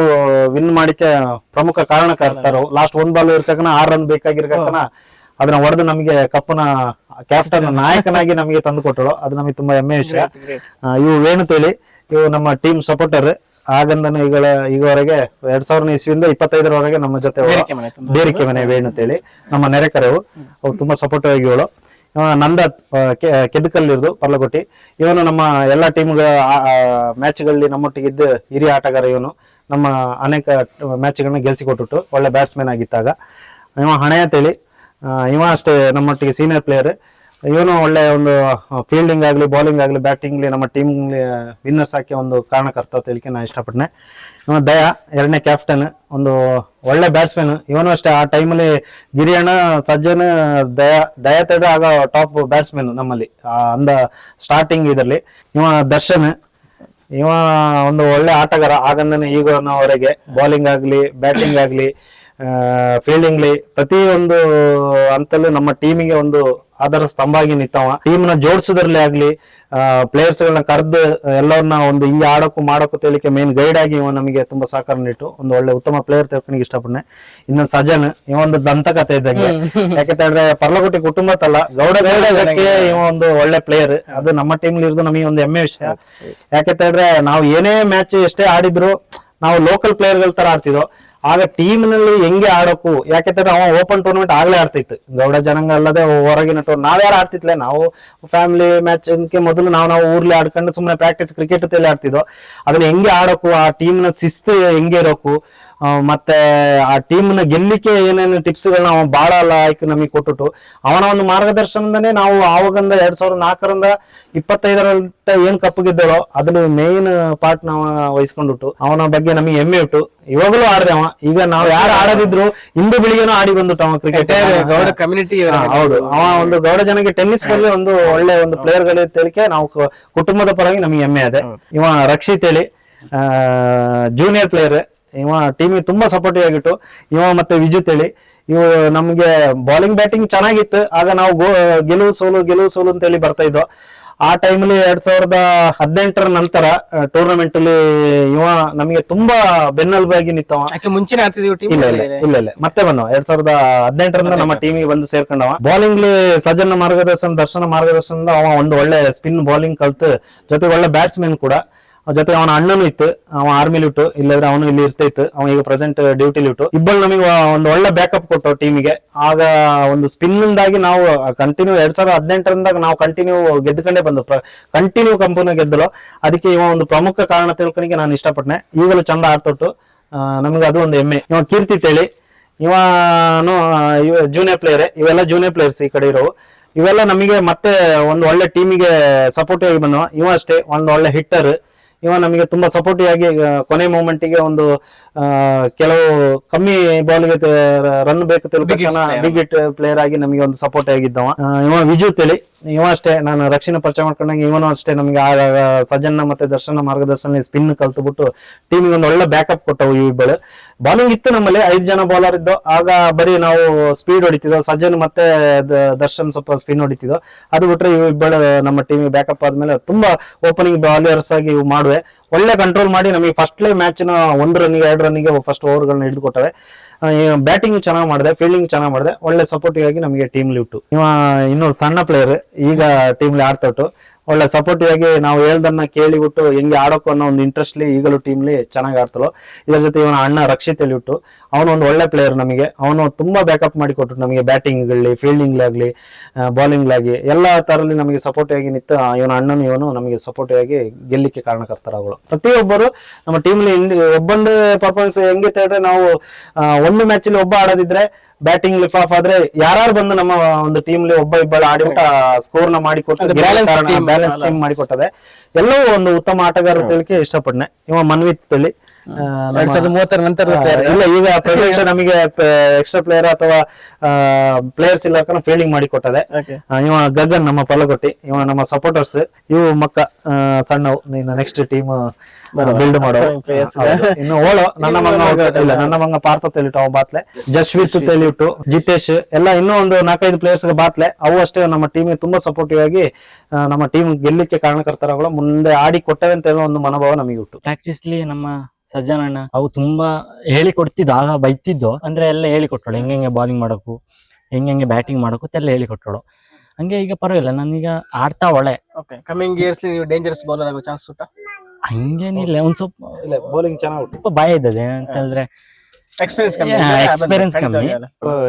ವಿನ್ ಮಾಡಿಕೆ ಪ್ರಮುಖ ಕಾರಣಕರ್ತರು. ಲಾಸ್ಟ್ ಒಂದ್ ಬಾಲ್ ಇರ್ತಕ್ಕನ ಆರ್ ರನ್ ಬೇಕಾಗಿರ್ತಕ್ಕನ ಅದನ್ನ ಹೊಡೆದು ನಮಗೆ ಕಪ್ಪನ ಕ್ಯಾಪ್ಟನ್ ನಾಯಕನಾಗಿ ನಮಗೆ ತಂದು ಕೊಟ್ಟಳು ಅದು ನಮಗೆ ತುಂಬಾ ಹೆಮ್ಮೆ ವಿಷಯ. ಇವು ವೇಣು ತೇಳಿ ಇವು ನಮ್ಮ ಟೀಮ್ ಸಪೋರ್ಟರ್ ಆಗಂದನು ಈಗ ಈಗವರೆಗೆ ಎರಡ್ ಸಾವಿರದ ಇಸ್ವಿಯಿಂದ ಇಪ್ಪತ್ತೈದರವರೆಗೆ ನಮ್ಮ ಜೊತೆ. ಬೇರಿಕೆ ಮನೆ ತುಂಬ. ಅಂತ ಹೇಳಿ ವೇಣು ನಮ್ಮ ನೆರೆಕರೆವು ಅವ್ರು ತುಂಬಾ ಸಪೋರ್ಟಿವ್ ಆಗಿ ಇವಳು. ಇವ ನಂದ ಕೆದಕಲ್ಲಿರ್ದು ಪರ್ಲಕೋಟಿ ಇವನು ನಮ್ಮ ಎಲ್ಲ ಟೀಮ್ಗಳ ಮ್ಯಾಚ್ಗಳಲ್ಲಿ ನಮ್ಮೊಟ್ಟಿಗೆ ಇದ್ದ ಹಿರಿಯ ಆಟಗಾರ ಇವನು. ನಮ್ಮ ಅನೇಕ ಮ್ಯಾಚ್ಗಳನ್ನ ಗೆಲ್ಸಿಕೊಟ್ಟಿಟ್ಟು ಒಳ್ಳೆ ಬ್ಯಾಟ್ಸ್ಮನ್ ಆಗಿದ್ದಾಗ ಇವ ಹಣೆ ಅಂತೇಳಿ ಆ, ಇವ ಅಷ್ಟೇ ನಮ್ಮೊಟ್ಟಿಗೆ ಸೀನಿಯರ್ ಪ್ಲೇಯರ್ ಇವನು ಒಳ್ಳೆ ಒಂದು ಫೀಲ್ಡಿಂಗ್ ಆಗಲಿ ಬೌಲಿಂಗ್ ಆಗಲಿ ಬ್ಯಾಟಿಂಗ್ಲಿ ನಮ್ಮ ಟೀಮ್ ವಿನ್ನರ್ಸ್ ಹಾಕಿ ಒಂದು ಕಾರಣಕರ್ತ ಅಂತ ಹೇಳಿಕೆ ನಾನು ಇಷ್ಟಪಟ್ಟೆ ಇವನು ದಯ, ಎರಡನೇ ಕ್ಯಾಪ್ಟನ್ ಒಂದು ಒಳ್ಳೆ ಬ್ಯಾಟ್ಸ್ಮನ್ ಇವನು ಅಷ್ಟೇ, ಆ ಟೈಮಲ್ಲಿ ಗಿರಿಯಣ್ಣ, ಸಜ್ಜನ್, ದಯ ದಯ ತಡ ಆಗ ಟಾಪ್ ಬ್ಯಾಟ್ಸ್ಮನ್ ನಮ್ಮಲ್ಲಿ ಅಂದ ಸ್ಟಾರ್ಟಿಂಗ್ ಇದರಲ್ಲಿ. ಇವ ದರ್ಶನ್, ಇವ ಒಂದು ಒಳ್ಳೆ ಆಟಗಾರ. ಆಗಂದನೆ ಈಗನವರೆಗೆ ಬೌಲಿಂಗ್ ಆಗಲಿ ಬ್ಯಾಟಿಂಗ್ ಆಗಲಿ ಫೀಲ್ಡಿಂಗ್ಲಿ ಒಂದು ಹಂತಲ್ಲೂ ನಮ್ಮ ಟೀಮಿಗೆ ಒಂದು ಆಧಾರ ಸ್ತಂಭ ಆಗಿ ನಿಂತವ. ಟೀಮ್ನ ಜೋಡಿಸೋದ್ರಲ್ಲಿ ಆಗ್ಲಿ ಪ್ಲೇಯರ್ಸ್ ಗಳನ್ನ ಕರೆದು ಎಲ್ಲರನ್ನ ಒಂದು ಈ ಆಡಕ್ಕೂ ಮಾಡಕ್ಕೂ ತೇಲಿಕ್ಕೆ ಮೇನ್ ಗೈಡ್ ಆಗಿ ಇವ ನಮಗೆ ತುಂಬಾ ಸಹಕಾರ ನೀಟ್ಟು ಒಂದು ಒಳ್ಳೆ ಉತ್ತಮ ಪ್ಲೇಯರ್ ತಿಳ್ಕೊಳಿಕ್ ಇಷ್ಟಪಡ್ನೆ. ಇನ್ನ ಸಜನ್ ಇವೊಂದು ದಂತಕಥೆ ಇದ್ದಂಗೆ. ಯಾಕಂತಂದ್ರೆ ಪರ್ಲಗುಟ್ಟಿ ಕುಟುಂಬ ತಲ್ಲ ಗೌಡ ಗೌಡಕ್ಕೆ ಇವ ಒಂದು ಒಳ್ಳೆ ಪ್ಲೇಯರ್ ಅದು ನಮ್ಮ ಟೀಮ್ ಇರೋದು ನಮಗೆ ಒಂದು ಹೆಮ್ಮೆ ವಿಷಯ. ಯಾಕಂತಂದ್ರೆ ನಾವು ಏನೇ ಮ್ಯಾಚ್ ಎಷ್ಟೇ ಆಡಿದ್ರು ನಾವು ಲೋಕಲ್ ಪ್ಲೇಯರ್ಗಳ ತರ ಆಡ್ತಿದ್ವು. ಆಗ ಟೀಮ್ನಲ್ಲಿ ಹೆಂಗೆ ಆಡೋಕು? ಯಾಕೆಂದ್ರೆ ಅವ ಓಪನ್ ಟೂರ್ನಮೆಂಟ್ ಆಗ್ಲೇ ಆಡ್ತಿತ್ತು. ಗೌಡ ಜನಾಂಗ ಅಲ್ಲದೆ ಹೊರಗಿನ ಟೂರ್ ನಾವ್ಯಾರು ಆಡ್ತಿತ್ಲೆ? ನಾವು ಫ್ಯಾಮಿಲಿ ಮ್ಯಾಚ್ ಮೊದಲು ನಾವು ನಾವು ಊರ್ಲಿ ಆಡ್ಕೊಂಡು ಸುಮ್ಮನೆ ಪ್ರಾಕ್ಟೀಸ್ ಕ್ರಿಕೆಟ್ ಆಡ್ತಿದ್ವು. ಅದನ್ನ ಹೆಂಗೆ ಆಡೋಕು? ಆ ಟೀಮ್ನ ಶಿಸ್ತು ಹೆಂಗೆ ಇರೋಕು? ಮತ್ತೆ ಆ ಟೀಮ್ನ ಗೆಲ್ಲಿಕ್ಕೆ ಏನೇನು ಟಿಪ್ಸ್ ಗಳನ್ನ ಅವನು ಬಹಳ ಲೈಕ್ ನಮಗೆ ಕೊಟ್ಟುಟ್ಟು ಅವನ ಒಂದು ಮಾರ್ಗದರ್ಶನದನೇ ನಾವು ಆವಾಗಂದ ಎರಡ್ ಸಾವಿರದ ನಾಲ್ಕರಿಂದ ಇಪ್ಪತ್ತೈದರಂತ ಏನ್ ಕಪ್ ಗೆದ್ದಳೋ ಅದನ್ನ ಮೇನ್ ಪಾರ್ಟ್ ನಾವ ವಹಿಸ್ಕೊಂಡ್ಬಿಟ್ಟು ಅವನ ಬಗ್ಗೆ ನಮಗೆ ಹೆಮ್ಮೆ ಇಟ್ಟು ಇವಾಗಲೂ ಆಡದೆ ಅವ. ಈಗ ನಾವು ಯಾರು ಆಡದಿದ್ರು ಹಿಂದೆ ಬೆಳಿಗ್ಗೆನೂ ಆಡಿ ಬಂದ್ಬಿಟ್ಟು ಅವ ಕ್ರಿಕೆಟ್ ಗೌಡ ಕಮ್ಯುನಿಟಿ ಹೌದು. ಅವ ಒಂದು ಗೌಡ ಜನಕ್ಕೆ ಟೆನ್ನಿಸ್ ಬಗ್ಗೆ ಒಂದು ಒಳ್ಳೆ ಒಂದು ಪ್ಲೇಯರ್ಗಳು ತೇಳಿಕೆ ನಾವು ಕುಟುಂಬದ ಪರವಾಗಿ ನಮಗೆ ಹೆಮ್ಮೆ ಇದೆ ಇವ ರಕ್ಷಿತ್ ಹೇಳಿ ಜೂನಿಯರ್ ಪ್ಲೇಯರ್ ಇವ ಟೀಮಿಗೆ ತುಂಬಾ ಸಪೋರ್ಟಿವ್ ಆಗಿತ್ತು. ಇವ ಮತ್ತೆ ವಿಜಿತ್ ಹೇಳಿ ಇವು ನಮ್ಗೆ ಬೌಲಿಂಗ್ ಬ್ಯಾಟಿಂಗ್ ಚೆನ್ನಾಗಿತ್ತು. ಆಗ ನಾವು ಗೋ ಗೆಲುವು ಸೋಲು ಗೆಲುವು ಸೋಲು ಅಂತ ಹೇಳಿ ಬರ್ತಾ ಇದ್ವು. ಆ ಟೈಮಲ್ಲಿ ಎರಡ್ ಸಾವಿರದ ಹದಿನೆಂಟರ ನಂತರ ಟೂರ್ನಮೆಂಟ್ ಅಲ್ಲಿ ಇವ ನಮಗೆ ತುಂಬಾ ಬೆನ್ನೆಲುಬಾಗಿ ನಿಂತವ. ಯಾಕೆ ಮುಂಚೆನೆ ಇಲ್ಲ ಇಲ್ಲ ಇಲ್ಲ ಇಲ್ಲ. ಮತ್ತೆ ಬಂದವ. ಎರಡ್ ಸಾವಿರದ ಹದಿನೆಂಟರಿಂದ ನಮ್ಮ ಟೀಮಿಗೆ ಬಂದು ಸೇರ್ಕೊಂಡವ. ಬೌಲಿಂಗ್ ಸಜ್ಜನ ಮಾರ್ಗದರ್ಶನ ದರ್ಶನ ಮಾರ್ಗದರ್ಶನದ ಅವ ಒಂದು ಒಳ್ಳೆ ಸ್ಪಿನ್ ಬೌಲಿಂಗ್ ಕಲ್ತು ಜೊತೆಗೆ ಒಳ್ಳೆ ಬ್ಯಾಟ್ಸ್ಮನ್ ಕೂಡ. ಜೊತೆಗೆ ಅವನ ಅಣ್ಣನೂ ಇತ್ತು ಅವ ಆರ್ಮಿಲಿ ಇಟ್ಟು ಇಲ್ಲದ್ರೆ ಅವನು ಇಲ್ಲಿ ಇರ್ತಿತ್ತು ಅವ ಈಗ ಪ್ರೆಸೆಂಟ್ ಡ್ಯೂಟಿಲಿ ಇಟ್ಟು ಇಬ್ಬರು ನಮಗೆ ಒಂದು ಒಳ್ಳೆ ಬ್ಯಾಕಪ್ ಕೊಟ್ಟು ಟೀಮಿಗೆ ಆಗ ಒಂದು ಸ್ಪಿನ್ ಇಂದಾಗಿ ನಾವು ಕಂಟಿನ್ಯೂ ಎರಡ್ ಸಾವಿರದ ಹದಿನೆಂಟರಿಂದಾಗ ನಾವು ಕಂಟಿನ್ಯೂ ಗೆದ್ದುಕೊಂಡೇ ಬಂದು ಕಂಟಿನ್ಯೂ ಕಂಪನಿ ಗೆದ್ದಲು ಅದಕ್ಕೆ ಇವ ಒಂದು ಪ್ರಮುಖ ಕಾರಣ ತಿಳ್ಕೊಂಡಿಗೆ ನಾನು ಇಷ್ಟಪಟ್ಟೆ ಈಗಲೂ ಚಂದ ಆಡ್ತೊಟ್ಟು. ನಮಗೆ ಅದು ಒಂದು ಹೆಮ್ಮೆ. ಇವ ಕೀರ್ತಿ ತೇಳಿ. ಇವನು ಜೂನಿಯರ್ ಪ್ಲೇಯರ್ ಇವೆಲ್ಲ ಜೂನಿಯರ್ ಪ್ಲೇಯರ್ಸ್ ಈ ಕಡೆ ಇರೋವು. ಇವೆಲ್ಲ ನಮಗೆ ಮತ್ತೆ ಒಂದು ಒಳ್ಳೆ ಟೀಮಿಗೆ ಸಪೋರ್ಟಿವ್ ಆಗಿ ಬಂದವ. ಇವ ಅಷ್ಟೇ, ಒಂದು ಒಳ್ಳೆ ಹಿಟ್ಟರ್ ಇವ ನಮಗೆ ತುಂಬಾ ಸಪೋರ್ಟಿವ್ ಆಗಿ ಕೊನೆ ಮೂಮೆಂಟ್ಗೆ ಒಂದು ಆ, ಕೆಲವು ಕಮ್ಮಿ ಬಾಲ್ಗೆ ರನ್ ಬೇಕು ಬಿಗಿಟ್ ಪ್ಲೇಯರ್ ಆಗಿ ನಮಗೆ ಒಂದು ಸಪೋರ್ಟ್ ಆಗಿದ್ದವ. ಇವ ವಿಜು ತಿಳಿ. ಇವ ಅಷ್ಟೇ ನಾನು ರಕ್ಷಣೆ ಪರಿಚಯ ಮಾಡ್ಕೊಂಡಂಗೆ ಇವನು ಅಷ್ಟೇ ನಮಗೆ ಸಜ್ಜನ್ನ ಮತ್ತೆ ದರ್ಶನ ಮಾರ್ಗದರ್ಶನ ಸ್ಪಿನ್ ಕಲ್ತ್ಬಿಟ್ಟು ಟೀಮಿಗೆ ಒಂದು ಒಳ್ಳೆ ಬ್ಯಾಕಪ್ ಕೊಟ್ಟವು ಇವುಗಳು ಬಾಲಿಂಗ್ ಇತ್ತು ನಮ್ಮಲ್ಲಿ, ಐದು ಜನ ಬಾಲರ್ ಇದ್ದು. ಆಗ ಬರೀ ನಾವು ಸ್ಪೀಡ್ ಹೊಡಿತಿದ್ದೋ, ಸಜ್ಜನ್ ಮತ್ತೆ ದರ್ಶನ್ ಸ್ವಲ್ಪ ಸ್ಪಿನ್ ಹೊಡಿತಿದ್ದೋ, ಅದು ಬಿಟ್ರೆ ಇವು ನಮ್ಮ ಟೀಮ್ ಬ್ಯಾಕಪ್ ಆದ್ಮೇಲೆ ತುಂಬಾ ಓಪನಿಂಗ್ ಬಾಲಿಯರ್ಸ್ ಆಗಿ ಇವು ಮಾಡುವೆ. ಒಳ್ಳೆ ಕಂಟ್ರೋಲ್ ಮಾಡಿ ನಮಗೆ ಫಸ್ಟ್ ಮ್ಯಾಚ್ನ ಒಂದು ರನ್ನಿಗೆ ಎರಡು ರನ್ನಿಗೆ ಫಸ್ಟ್ ಓವರ್ಗಳನ್ನ ಹಿಡಿದುಕೊಟ್ಟವೆ. ಬ್ಯಾಟಿಂಗ್ ಚೆನ್ನಾಗಿ ಮಾಡಿದೆ ಫೀಲ್ಡಿಂಗ್ ಚೆನ್ನಾಗಿ ಮಾಡಿದೆ. ಒಳ್ಳೆ ಸಪೋರ್ಟಿವ್ ಆಗಿ ನಮಗೆ ಟೀಮ್ ಉಂಟು ಇವ, ಇನ್ನು ಸಣ್ಣ ಪ್ಲೇಯರ್ ಈಗ ಟೀಮ್ಲಿ ಆಡ್ತೊಟ್ಟು ಒಳ್ಳೆ ಸಪೋರ್ಟಿವ್ ಆಗಿ ನಾವು ಹೇಳ್ದನ್ನ ಕೇಳಿಬಿಟ್ಟು ಹೆಂಗೆ ಆಡೋಕು ಅನ್ನೋ ಒಂದು ಇಂಟ್ರೆಸ್ಟ್ಲಿ ಈಗಲೂ ಟೀಮ್ಲಿ ಚೆನ್ನಾಗಿ ಆಡ್ತಲೋ ಇದ್ರ ಜೊತೆ ಇವನ ಅಣ್ಣ ರಕ್ಷಿತ್ ಹೇಳಿಬಿಟ್ಟು ಅವನು ಒಂದು ಒಳ್ಳೆ ಪ್ಲೇಯರ್ ನಮಗೆ. ಅವನು ತುಂಬಾ ಬ್ಯಾಕಪ್ ಮಾಡಿ ಕೊಟ್ಟರು ನಮಗೆ ಬ್ಯಾಟಿಂಗ್ಗಳಲ್ಲಿ ಫೀಲ್ಡಿಂಗ್ಲಾಗಲಿ ಬೌಲಿಂಗ್ಲಾಗಿ ಎಲ್ಲ ಥರಲ್ಲಿ ನಮಗೆ ಸಪೋರ್ಟಿವ್ ಆಗಿ ನಿಂತು ಇವನ ಅಣ್ಣನ ಇವನು ನಮಗೆ ಸಪೋರ್ಟಿವ್ ಆಗಿ ಗೆಲ್ಲಿಕ್ಕೆ ಕಾರಣಕರ್ತರಾಗಳು ಪ್ರತಿಯೊಬ್ಬರು ನಮ್ಮ ಟೀಮ್ಲಿ ಒಬ್ಬೊಂದು ಪರ್ಫಾರ್ಮೆನ್ಸ್ ಹೆಂಗೆ ಹೇಳಿದ್ರೆ ನಾವು ಒಂದು ಮ್ಯಾಚಲ್ಲಿ ಒಬ್ಬ ಆಡೋದಿದ್ರೆ ಬ್ಯಾಟಿಂಗ್ ಲಿಫ್ ಆಫ್ ಆದ್ರೆ ಯಾರು ಬಂದು ನಮ್ಮ ಒಂದು ಟೀಮ್ ಒಬ್ಬ ಇಬ್ಬಳ ಆಡಿಬಿಟ್ಟು ಸ್ಕೋರ್ನ ಮಾಡಿ ಕೊಟ್ಟು balance team ಬ್ಯಾಲೆನ್ಸ್ ಟೀಮ್ ಮಾಡಿಕೊಟ್ಟದೆ. ಎಲ್ಲವೂ ಒಂದು ಉತ್ತಮ ಆಟಗಾರ ತಿಳಿಕೆ ಇಷ್ಟಪಡ್ನೆ. ಇವ ಮನ್ವಿತ್ ತಳಿ ಎರಡ್ ಸಾವಿರದ ಮೂವತ್ತರ ನಂತರ ಇಲ್ಲ ಈಗ ಪ್ರೆಸೆಂಟ್ ನಮಗೆ ಎಕ್ಸ್ಟ್ರಾ ಪ್ಲೇಯರ್ ಅಥವಾ ಪ್ಲೇಯರ್ಸ್ ಇಲ್ಲ ಫೀಲ್ಡಿಂಗ್ ಮಾಡಿ ಕೊಟ್ಟದೆ. ಇವ ಗಗನ್ ನಮ್ಮ ಪಲಗೊಟ್ಟಿ ಇವ ನಮ್ಮ ಸಪೋರ್ಟರ್ಸ್ ಇವು ಮಕ್ಕ ಸಣ್ಣ ಸಣ್ಣವು ನೀನು ನೆಕ್ಸ್ಟ್ ಟೀಮ್ ಬಿಲ್ಡ್ ಮಾಡೋ. ಇನ್ನು ಓಳೋ ನನ್ನ ಮಂಗ ಇಲ್ಲ ನನ್ನ ಮಂಗ ಪಾರ್ಥ ತೆಲಿಟ್ಟು ಅವ ಬಾತ್ಲೆ. ಜಸ್ವಿತ್ ತೆಲಿಟ್ಟು ಜಿತೇಶ್ ಎಲ್ಲ ಇನ್ನೂ ಒಂದು ನಾಲ್ಕೈದು ಪ್ಲೇಯರ್ಸ್ ಬಾತ್ಲೆ. ಅವು ಅಷ್ಟೇ ನಮ್ಮ ಟೀಮ್ ತುಂಬಾ ಸಪೋರ್ಟಿವ್ ಆಗಿ ನಮ್ಮ ಟೀಮ್ ಗೆಲ್ಲಕ್ಕೆ ಕಾರಣಕರ್ತರಗಳು ಮುಂದೆ ಆಡಿ ಕೊಟ್ಟವೆ ಅಂತ ಹೇಳೋ ಒಂದು ಮನೋಭಾವ ನಮಗೆ ಉಂಟು ಪ್ರಾಕ್ಟೀಸ್ಲಿ ನಮ್ಮ ಸಜ್ಜನಣ್ಣ ಅವು ತುಂಬಾ ಹೇಳಿ ಕೊಡ್ತಿದ್ದು ಆಗ ಬೈತಿದ್ದು ಅಂದ್ರೆ ಎಲ್ಲ ಹೇಳಿ ಕೊಟ್ಟಳು. ಹೆಂಗೆ ಬಾಲಿಂಗ್ ಮಾಡೋಕು ಹೆಂಗೆ ಬ್ಯಾಟಿಂಗ್ ಮಾಡೋಕು ಎಲ್ಲ ಹೇಳಿ ಕೊಟ್ಟಳು. ಹಂಗೆ ಈಗ ಪರವಾಗಿಲ್ಲ ಈಗ ಆಡ್ತಾ ಒಳ್ಳೆ. ಓಕೆ ಕಮಿಂಗ್ ಇಯರ್ಸ್ ನೀವು ಡೇಂಜರಸ್ ಬೌಲರ್ ಆಗೋ ಚಾನ್ಸ್ ಉಂಟಾ? ಹಂಗೇನಿಲ್ಲ ಒಂದ್ ಸ್ವಲ್ಪ ಇಲ್ಲ ಬೌಲಿಂಗ್ ಚೆನ್ನಾಗಿ ಸ್ವಲ್ಪ ಭಯ ಇದ್ದದೆ ಅಂತ ಹೇಳಿದ್ರೆ ಎಕ್ಸ್ಪೀರಿಯನ್ಸ್ ಕಮ್ಮಿ. ಎಕ್ಸ್ಪೀರಿಯನ್ಸ್ ಕಮ್ಮಿ.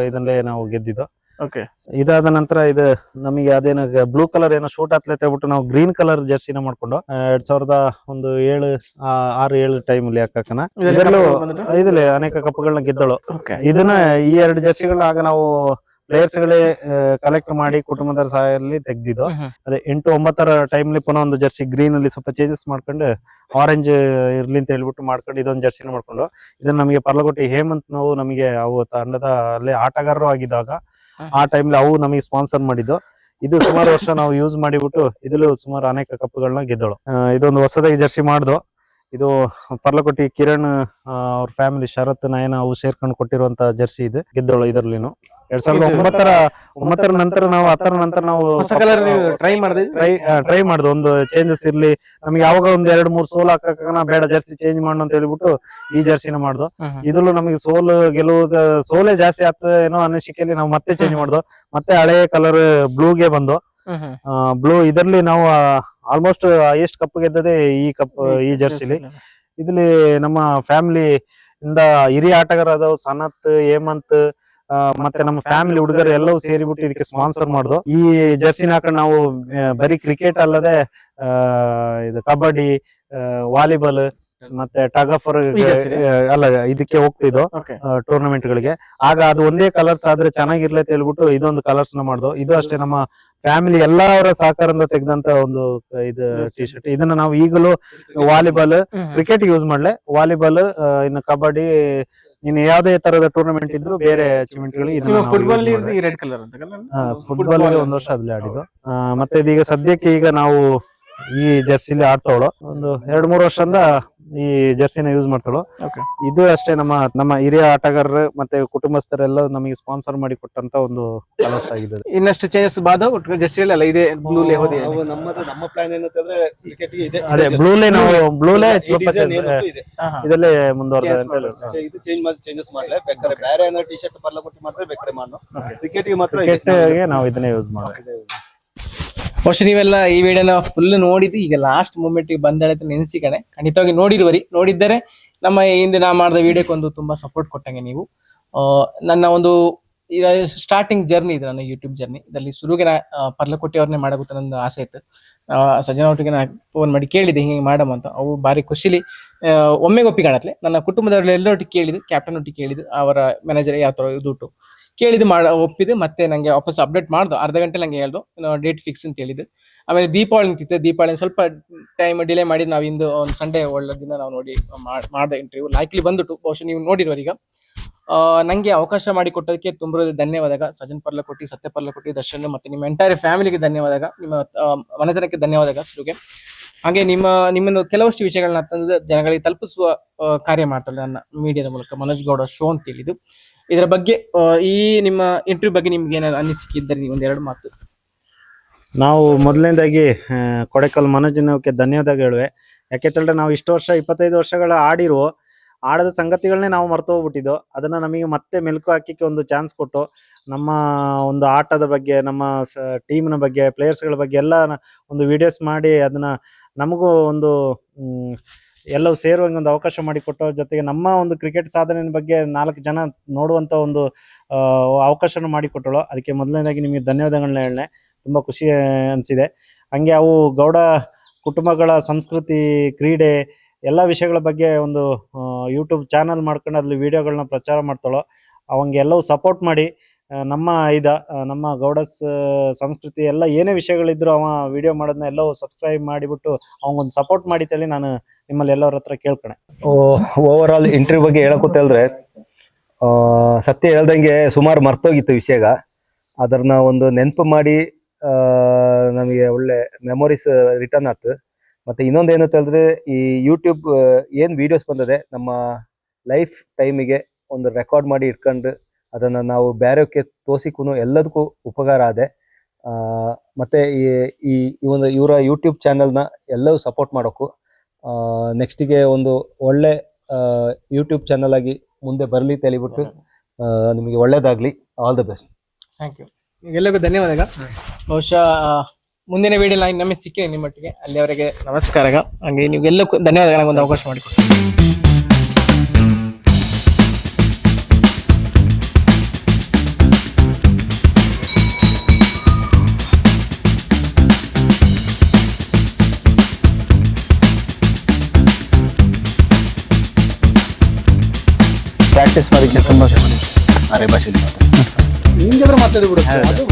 ಇದನ್ನೇ ನಾವು ಗೆದ್ದಿದ್ದು. ಓಕೆ ಇದಾದ ನಂತರ ಇದು ನಮಗೆ ಅದೇನು ಬ್ಲೂ ಕಲರ್ ಏನೋ ಶೂಟ್ ಆತ್ಲೈತೆ ಬಿಟ್ಟು ನಾವು ಗ್ರೀನ್ ಕಲರ್ ಜರ್ಸಿನ ಮಾಡ್ಕೊಂಡು ಎರಡ್ ಸಾವಿರದ ಒಂದು ಏಳು ಆರು ಏಳು ಟೈಮ್ ಅಲ್ಲಿ ಹಾಕಕನ ಇದೇ ಇದರಲ್ಲೂ? ಅನೇಕ ಕಪ್ಪುಗಳನ್ನ ಗೆದ್ದಳು. ಇದನ್ನ ಈ ಎರಡು ಜರ್ಸಿಗಳನ್ನ ಆಗ ನಾವು ಪ್ಲೇಯರ್ಸ್ ಗಳೇ ಕಲೆಕ್ಟ್ ಮಾಡಿ ಕುಟುಂಬದ ಸಹಾಯದಲ್ಲಿ ತೆಗ್ದಿದ್ದು. ಅದೇ ಎಂಟು ಒಂಬತ್ತರ ಟೈಮ್ಲಿ ಪುನಃ ಒಂದು ಜರ್ಸಿ ಗ್ರೀನ್ ಅಲ್ಲಿ ಸ್ವಲ್ಪ ಚೇಂಜಸ್ ಮಾಡ್ಕೊಂಡು ಆರೆಂಜ್ ಇರ್ಲಿ ಅಂತ ಹೇಳ್ಬಿಟ್ಟು ಮಾಡ್ಕೊಂಡು ಇದೊಂದು ಜರ್ಸಿನ ಮಾಡ್ಕೊಂಡು ಇದನ್ನ ನಮಗೆ ಪರ್ಲಗೊಟ್ಟಿ ಹೇಮಂತ್ ನಾವು ನಮಗೆ ಅವು ತಂಡದ ಅಲ್ಲಿ ಆಟಗಾರರು ಆಗಿದ್ದಾಗ ಆ ಟೈಮ್ಲಿ ಅವು ನಮಗೆ ಸ್ಪಾನ್ಸರ್ ಮಾಡಿದ್ದು. ಇದು ಸುಮಾರು ವರ್ಷ ನಾವು ಯೂಸ್ ಮಾಡಿಬಿಟ್ಟು ಇದರಲ್ಲೂ ಸುಮಾರು ಅನೇಕ ಕಪ್ಪುಗಳನ್ನ ಗೆದ್ದಳು. ಇದೊಂದು ಹೊಸದಾಗಿ ಜರ್ಸಿ ಮಾಡ್ದು. ಇದು ಪರ್ಲಕೋಟಿ ಕಿರಣ್ ಅವ್ರ ಫ್ಯಾಮಿಲಿ ಶರತ್, ನಯನ ಅವು ಸೇರ್ಕೊಂಡು ಕೊಟ್ಟಿರುವಂತ ಜರ್ಸಿ ಇದು. ಗೆದ್ದಳು ಇದರಲ್ಲಿನು. ಎರಡ್ ಸಾವಿರದ ಒಂಬತ್ತರ ಒಂಬತ್ತರ ನಂತರ ನಾವು ಹತ್ತರ ನಂತರ ನಾವು ಹೊಸ ಕಲರ್ ಟ್ರೈ ಮಾಡಿದ್ವಿ ಟ್ರೈ ಟ್ರೈ ಮಾಡ್ದು. ಒಂದು ಚೇಂಜಸ್ ಇರ್ಲಿ. ನಮ್ಗೆ ಯಾವಾಗ ಒಂದ್ ಎರಡ್ ಮೂರ್ ಸೋಲ್ ಹಾಕಕ್ಕ ಬೇಡ. ಜರ್ಸಿ ಚೇಂಜ್ ಮಾಡು ಅಂತ ಹೇಳ್ಬಿಟ್ಟು ಈ ಜರ್ಸಿನ ಮಾಡ್ದು. ಇದ್ರಲ್ಲೂ ನಮಗೆ ಸೋಲ್ ಗೆಲುವು ಸೋಲೆ ಜಾಸ್ತಿ ಆಗ್ತದೆ ಏನೋ ಅನಿಸಿಕೆಯಲ್ಲಿ ನಾವು ಮತ್ತೆ ಚೇಂಜ್ ಮಾಡ್ದು. ಮತ್ತೆ ಹಳೆ ಕಲರ್ ಬ್ಲೂಗೆ ಬಂದು. ಬ್ಲೂ ಇದರಲ್ಲಿ ನಾವು ಆಲ್ಮೋಸ್ಟ್ ಎಷ್ಟು ಕಪ್ ಗೆದ್ದದೆ ಈ ಕಪ್ ಈ ಜರ್ಸಿಲಿ. ಇದ್ರಲ್ಲಿ ನಮ್ಮ ಫ್ಯಾಮಿಲಿ ಇಂದ ಹಿರಿಯ ಆಟಗಾರರಾದವು ಸನತ್ ಹೇಮಂತ್ ಮತ್ತೆ ನಮ್ಮ ಫ್ಯಾಮಿಲಿ ಹುಡುಗರು ಎಲ್ಲವೂ ಸೇರಿಬಿಟ್ಟು ಇದಕ್ಕೆ ಸ್ಪಾನ್ಸರ್ ಮಾಡುದು. ಈ ಜರ್ಸಿನ ಹಾಕೊಂಡು ನಾವು ಬರೀ ಕ್ರಿಕೆಟ್ ಅಲ್ಲದೆ ಇದು ಕಬಡ್ಡಿ ವಾಲಿಬಾಲ್ ಮತ್ತೆ ಟಗಫರ್ ಅಲ್ಲ ಇದಕ್ಕೆ ಹೋಗ್ತಿದ್ದು ಟೂರ್ನಮೆಂಟ್ ಗಳಿಗೆ. ಆಗ ಅದು ಒಂದೇ ಕಲರ್ಸ್ ಆದ್ರೆ ಚೆನ್ನಾಗಿರ್ಲಿ ಅಂತ ಹೇಳ್ಬಿಟ್ಟು ಇದೊಂದು ಕಲರ್ಸ್ನ ಮಾಡ್ದು. ಇದು ಅಷ್ಟೇ ನಮ್ಮ ಫ್ಯಾಮಿಲಿ ಎಲ್ಲರ ಸಹಕಾರದಿಂದ ತೆಗೆದಂತ ಒಂದು ಇದು ಟಿ ಶರ್ಟ್ ಇದನ್ನ ನಾವು ಈಗಲೂ ವಾಲಿಬಾಲ್ ಕ್ರಿಕೆಟ್ ಯೂಸ್ ಮಾಡ್ಲೆ. ವಾಲಿಬಾಲ್ ಇನ್ನು ಕಬಡ್ಡಿ ಇನ್ನು ಯಾವುದೇ ತರದ ಟೂರ್ನಮೆಂಟ್ ಇದ್ರು ಬೇರೆ ಅಚೀವ್ಮೆಂಟ್ ಗಳಿಗೆ ಫುಟ್ಬಾಲ್ ರೆಡ್ ಕಲರ್ ಫುಟ್ಬಾಲ್ ಒಂದ್ ವರ್ಷ ಅದ್ಲೇ ಆಡಿದ್ದು. ಮತ್ತೆ ಇದೀಗ ಸದ್ಯಕ್ಕೆ ಈಗ ನಾವು ಈ ಜರ್ಸಿಲಿ ಆಡ್ತಾವಳು. ಒಂದು ಎರಡ್ ಮೂರು ವರ್ಷದಿಂದ ಈ ಜರ್ಸಿನ ಯೂಸ್ ಮಾಡ್ತಾಳು. ಇದು ಅಷ್ಟೇ ನಮ್ಮ ನಮ್ಮ ಹಿರಿಯ ಆಟಗಾರರು ಮತ್ತೆ ಕುಟುಂಬಸ್ಥರೆಲ್ಲ ನಮಗೆ ಸ್ಪಾನ್ಸರ್ ಮಾಡಿ ಕೊಟ್ಟಂತ ಒಂದು ಕೆಲಸ ಆಗಿದೆ. ಇನ್ನಷ್ಟು ಚೇಂಜಸ್ ಬಾದ ಒಟ್ಟು ಜರ್ಸಿಗಳೆಲ್ಲ ಇದೆ ಬ್ಲೂ ಲೇಹೋದಿ ನಾವು ನಮ್ಮದು ನಮ್ಮ ಪ್ಲಾನ್ ಏನಂತಂದ್ರೆ ಕ್ರಿಕೆಟ್ ಇದೆ ಅದೇ ಬ್ಲೂಲೇ ನಾವು ಬ್ಲೂ ಲೇ. ಇದಲ್ಲೇ ಮುಂದುವರೆದ. ಇದು ಚೇಂಜ್ ಮಾಡಿ ಚೇಂಜಸ್ ಮಾಡ್ಲೆ. ಬೇಕಾದ್ರೆ ಬೇರೆ ಏನಾದ್ರು ಟೀ ಶರ್ಟ್ ಪರ್ಲ ಕೊಟ್ಟು ಮಾಡಿದ್ರೆ ಬೇಕಾದ್ರೆ ಮಾಡೋ ಕ್ರಿಕೆಟ್ಗೆ ಮಾತ್ರ ಇದೆ. ಕ್ರಿಕೆಟ್ಗೆ ನಾವು ಇದನ್ನೇ ಯೂಸ್ ಮಾಡೋದು ಬಹುಶಃ ನೀವೆಲ್ಲ ಈ ವಿಡಿಯೋನ ಫುಲ್ ನೋಡಿದ್ದು, ಈಗ ಲಾಸ್ಟ್ ಮೂಮೆಂಟ್ ಬಂದಳೆ ಅಂತ ನೆನೆಸಿಕಣೆ ಖಂಡಿತವಾಗಿ ನೋಡಿರುವರಿ. ನೋಡಿದ್ದರೆ ನಮ್ಮ ಹಿಂದೆ ನಾ ಮಾಡಿದ ವಿಡಿಯೋಕ್ಕೆ ಒಂದು ತುಂಬಾ ಸಪೋರ್ಟ್ ಕೊಟ್ಟಂಗೆ ನೀವು. ನನ್ನ ಒಂದು ಸ್ಟಾರ್ಟಿಂಗ್ ಜರ್ನಿ ಇದು ನನ್ನ ಯೂಟ್ಯೂಬ್ ಜರ್ನಿ ಇದರಲ್ಲಿ ಶುರುಗೆ ನಾ ಪರ್ಲಕೋಟಿ ಅವ್ರನ್ನೇ ಮಾಡಬೇಕು ನಂದು ಆಸೆ ಇತ್ತು. ಸಜ್ಜನ ಒಟ್ಟಿಗೆ ನಾ ಫೋನ್ ಮಾಡಿ ಕೇಳಿದೆ, ಹಿಂಗೆ ಮಾಡಮ್ಮ ಅಂತ. ಅವು ಭಾರಿ ಖುಷಿಲಿ ಒಮ್ಮೆಗೆ ಒಮ್ಮೆ ಒಪ್ಪಿ ಕಾಣತ್ಲೆ. ನನ್ನ ಕುಟುಂಬದವ್ರಲ್ಲಿ ಎಲ್ಲರೊಟ್ಟಿಗೆ ಕೇಳಿದ್ದು ಕ್ಯಾಪ್ಟನ್ ಒಟ್ಟಿಗೆ ಕೇಳಿದ್ದು, ಅವರ ಮ್ಯಾನೇಜರ್ ಯಾವ ಥರ ದುಡ್ಡು ಕೇಳಿದ್ದು ಮಾಡ ಒಪ್ಪಿದ್ದು ಮತ್ತೆ ನಂಗೆ ವಾಪಸ್ ಅಪ್ಡೇಟ್ ಮಾಡ್ದು ಅರ್ಧ ಗಂಟೆ ನಂಗೆ ಹೇಳ್ದು ಡೇಟ್ ಫಿಕ್ಸ್ ಅಂತ ಹೇಳಿದ್ದು. ಆಮೇಲೆ ದೀಪಾವಳಿ ನಿಂತಿತ್ತು ದೀಪಾವಳಿ ಸ್ವಲ್ಪ ಟೈಮ್ ಡಿಲೇ ಮಾಡಿ ನಾವು ಇಂದು ಒಂದು ಸಂಡೇ ಒಳ್ಳೆ ದಿನ ನಾವು ನೋಡಿ ಮಾಡ್ದೆ ಇಂಟರ್ವ್ಯೂ ಲೈಕ್ಲಿ ಬಂದ್ಬಿಟ್ಟು ಬಹುಶಃ ನೀವು ನೋಡಿರುವರು ಈಗ ಆ, ನಂಗೆ ಅವಕಾಶ ಮಾಡಿಕೊಟ್ಟೋದಕ್ಕೆ ತುಂಬ ಧನ್ಯವಾದ ಸಜನ್ ಪರ್ಲಕೋಟಿ ಸತ್ಯ ಪರ್ಲಕೋಟಿ ದರ್ಶನ್ ಮತ್ತೆ ನಿಮ್ಮ ಎಂಟೈರ್ ಫ್ಯಾಮಿಲಿಗೆ ಧನ್ಯವಾದ ನಿಮ್ಮ ಮನೆತನಕ್ಕೆ ಧನ್ಯವಾದ ಶುರುಗೆ ಹಾಗೆ ನಿಮ್ಮ ನಿಮ್ಮನ್ನು ಕೆಲವಷ್ಟು ವಿಷಯಗಳನ್ನ ತಂದು ಜನಗಳಿಗೆ ತಲುಪಿಸುವ ಕಾರ್ಯ ಮಾಡ್ತಾಳೆ ನನ್ನ ಮೀಡಿಯಾದ ಮೂಲಕ. ಮನೋಜ್ ಗೌಡ ಶೋ ಅಂತ ಹೇಳಿದ್ದು. ಇದರ ಬಗ್ಗೆ ಈ ನಿಮ್ಮ ಇಂಟರ್ವ್ಯೂ ಬಗ್ಗೆ ನಿಮ್ಗೆ ಏನಾದ್ರು ಅನಿಸಿಕೆ ನೀವು ಒಂದೆರಡು ಮಾತು. ನಾವು ಮೊದಲನೇದಾಗಿ ಕೊಡೆಕಲ್ ಮನೋಜನಕ್ಕೆ ಧನ್ಯವಾದ ಹೇಳುವೆ. ಯಾಕೆಂತಂದ್ರೆ ನಾವು ಇಷ್ಟು ವರ್ಷ, ಇಪ್ಪತ್ತೈದು ವರ್ಷಗಳ ಆಡಿರುವ ಆಡದ ಸಂಗತಿಗಳನ್ನೇ ನಾವು ಮರ್ತು ಹೋಗ್ಬಿಟ್ಟಿದ್ದು. ಅದನ್ನ ನಮಗೆ ಮತ್ತೆ ಮೆಲುಕು ಹಾಕಿಕ್ಕೆ ಒಂದು ಚಾನ್ಸ್ ಕೊಟ್ಟು, ನಮ್ಮ ಒಂದು ಆಟದ ಬಗ್ಗೆ, ನಮ್ಮ ಟೀಮ್ನ ಬಗ್ಗೆ ಪ್ಲೇಯರ್ಸ್ಗಳ ಬಗ್ಗೆ ಎಲ್ಲ ಒಂದು ವಿಡಿಯೋಸ್ ಮಾಡಿ ಅದನ್ನ ನಮಗೂ ಒಂದು ಎಲ್ಲವೂ ಸೇರುವಂಗೆ ಒಂದು ಅವಕಾಶ ಮಾಡಿಕೊಟ್ಟು ಜೊತೆಗೆ ನಮ್ಮ ಒಂದು ಕ್ರಿಕೆಟ್ ಸಾಧನೆ ಬಗ್ಗೆ ನಾಲ್ಕು ಜನ ನೋಡುವಂತ ಒಂದು ಅವಕಾಶ ಅವಕಾಶನ ಮಾಡಿಕೊಟ್ಟಳು. ಅದಕ್ಕೆ ಮೊದಲನೇದಾಗಿ ನಿಮಗೆ ಧನ್ಯವಾದಗಳನ್ನ ಹೇಳನೆ. ತುಂಬಾ ಖುಷಿ ಅನಿಸಿದೆ. ಹಂಗೆ ಅವು ಗೌಡ ಕುಟುಂಬಗಳ ಸಂಸ್ಕೃತಿ, ಕ್ರೀಡೆ ಎಲ್ಲ ವಿಷಯಗಳ ಬಗ್ಗೆ ಒಂದು ಯೂಟ್ಯೂಬ್ ಚಾನಲ್ ಮಾಡ್ಕೊಂಡು ಅದ್ರಲ್ಲಿ ವಿಡಿಯೋಗಳನ್ನ ಪ್ರಚಾರ ಮಾಡ್ತಾಳೋ, ಅವಂಗೆ ಎಲ್ಲವೂ ಸಪೋರ್ಟ್ ಮಾಡಿ ನಮ್ಮ ಇದ ನಮ್ಮ ಗೌಡಸ್ ಸಂಸ್ಕೃತಿ ಎಲ್ಲ ಏನೇ ವಿಷಯಗಳಿದ್ರು ಅವ ವಿಡಿಯೋ ಮಾಡೋದನ್ನ ಎಲ್ಲವೂ ಸಬ್ಸ್ಕ್ರೈಬ್ ಮಾಡಿಬಿಟ್ಟು ಅವಂಗೊಂದು ಸಪೋರ್ಟ್ ಮಾಡಿತಲ್ಲಿ ನಾನು ನಿಮ್ಮಲ್ಲಿ ಎಲ್ಲರ ಹತ್ರ ಕೇಳ್ಕೊಣೆ. ಓವರ್ ಆಲ್ ಇಂಟರ್ವ್ಯೂ ಬಗ್ಗೆ ಹೇಳಕೂತ ಆ, ಸತ್ಯ ಹೇಳ್ದಂಗೆ ಸುಮಾರು ಮರ್ತೋಗಿತ್ತು ವಿಷಯಗ. ಅದನ್ನ ಒಂದು ನೆನಪು ಮಾಡಿ ನಮಗೆ ಒಳ್ಳೆ ಮೆಮೊರೀಸ್ ರಿಟರ್ನ್ ಆಯ್ತು ಮತ್ತೆ ಇನ್ನೊಂದು ಏನಂತ ಹೇಳಿದ್ರೆ ಈ ಯೂಟ್ಯೂಬ್ ಏನ್ ವಿಡಿಯೋಸ್ ಬಂದದೆ ನಮ್ಮ ಲೈಫ್ ಟೈಮಿಗೆ ಒಂದು ರೆಕಾರ್ಡ್ ಮಾಡಿ ಇಟ್ಕೊಂಡು ಅದನ್ನ ನಾವು ಬೇರೆಯವಕ್ಕೆ ತೋರಿಸಿಕ್ಕೂ ಎಲ್ಲದಕ್ಕೂ ಉಪಕಾರ ಆದೆ. ಮತ್ತೆ ಈ ಈ ಒಂದು ಇವರ ಯೂಟ್ಯೂಬ್ ಚಾನೆಲ್ನ ಎಲ್ಲವೂ ಸಪೋರ್ಟ್ ಮಾಡೋಕು. ನೆಕ್ಸ್ಟಿಗೆ ಒಂದು ಒಳ್ಳೆ ಯೂಟ್ಯೂಬ್ ಚಾನಲ್ ಆಗಿ ಮುಂದೆ ಬರಲಿ ತೆಲಿಬಿಟ್ಟು ನಿಮಗೆ ಒಳ್ಳೇದಾಗಲಿ. All the best thank you ಎಲ್ಲರಿಗೂ ಧನ್ಯವಾದ ಬಹುಶಃ ಮುಂದಿನ ವಿಡಿಯೋ ನಾನು ನಮಗೆ ಸಿಕ್ಕಿ ನಿಮ್ಮೊಟ್ಟಿಗೆ. ಅಲ್ಲಿಯವರೆಗೆ ನಮಸ್ಕಾರ ಹಾಗೆ ನೀವು ಎಲ್ಲಕ್ಕೂ ಧನ್ಯವಾದ ಒಂದು ಅವಕಾಶ ಮಾಡಿಕೊಡಿ ಪ್ರಾಕ್ಟೀಸ್ ಮಾಡಿದ್ದೆ ತುಂಬ ಅರೆ ಭಾಷೆಯಲ್ಲಿ ಹಿಂಗಿದ್ರೆ ಮಾತಾಡಿಬಿಡುತ್ತೆ ಅದು